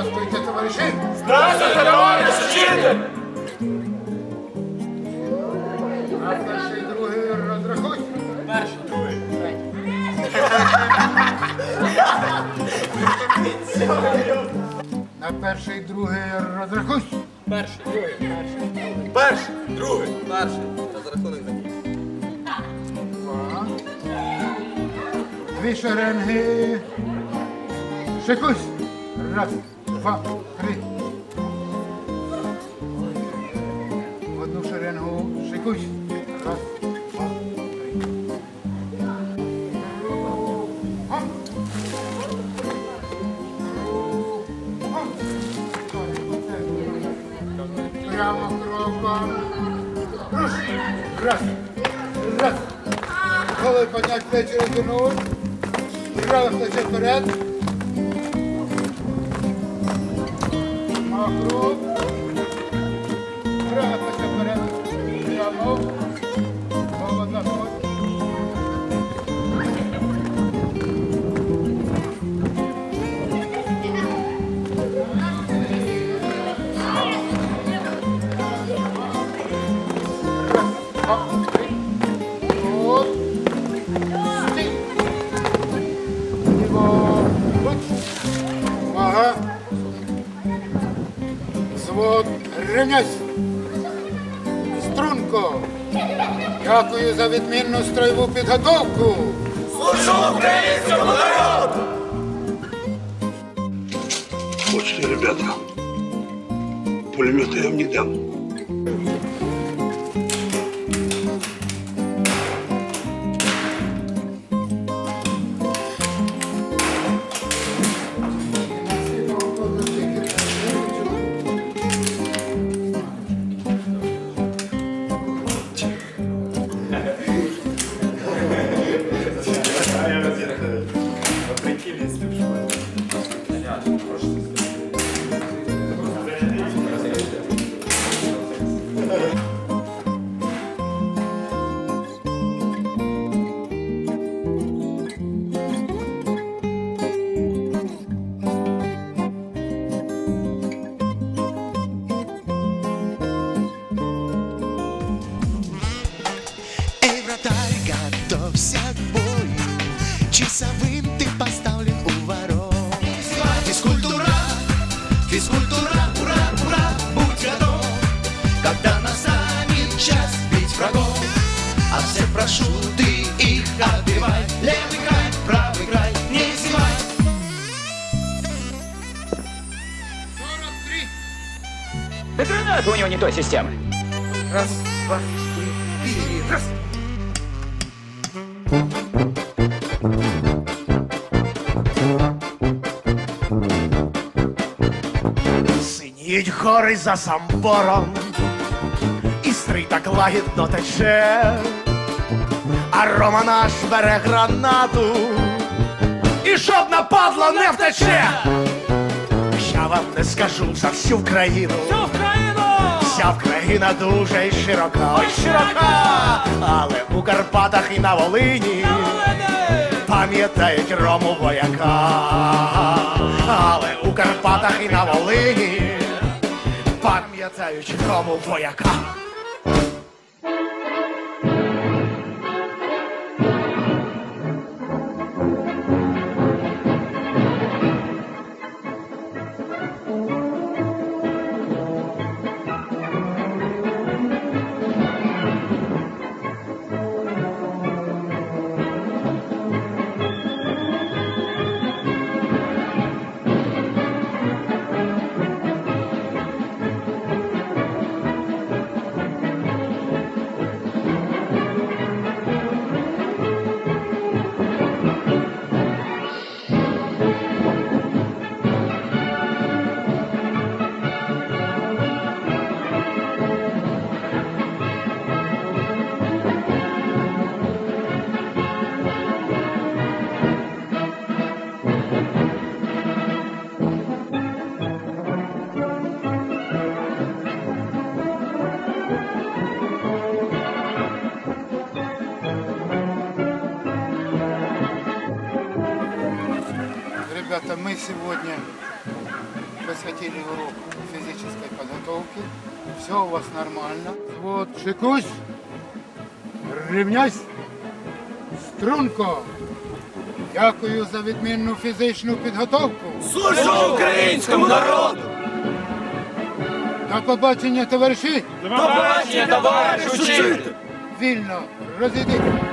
Здравствуйте, товариші. Здравствуйте, товариш учитель! А перший, другий розрахуй. Перший, другий, На перший, другий розрахуй. Перший, другий, перший. Перший, другий, перший. Розрахунок закінчив. Два. Дві шеренги. Шикусь. Раз, два, три. В одну шеренгу шикусь. Раз, два, три. Гом. Гом. Прямо кроком. Руш. Раз. Раз. Голову поднять, плечи развернуть. Правое плечо вперед. Махру. Правое плечо вперед. Прямо. Рівняйся. Струнко. Дякую за відмінну стройову підготовку. Служу українському народу! Хочете, ребята, пулемета я вам не дам. Это у него не той системы. Раз, два, три, и раз. Синіть гори за самбором, і стрий так лагідно тече, а Рома наш бере гранату, і щоб нападло не втече. Я вам не скажу за всю країну. Всю країну! Вся країна дуже й широка, ой широка, але у Карпатах і на Волині! пам'ятають Рому вояка, але у Карпатах і на Волині пам'ятають Рому вояка. Мы сегодня посвятили урок физической подготовки. Все у вас нормально. Вот, шикусь, рівняйсь, струнко. Дякую за відмінну фізичну підготовку. Служу українському народу! До побачення, товариші! Побачення, товариш! Вільно розійдіть.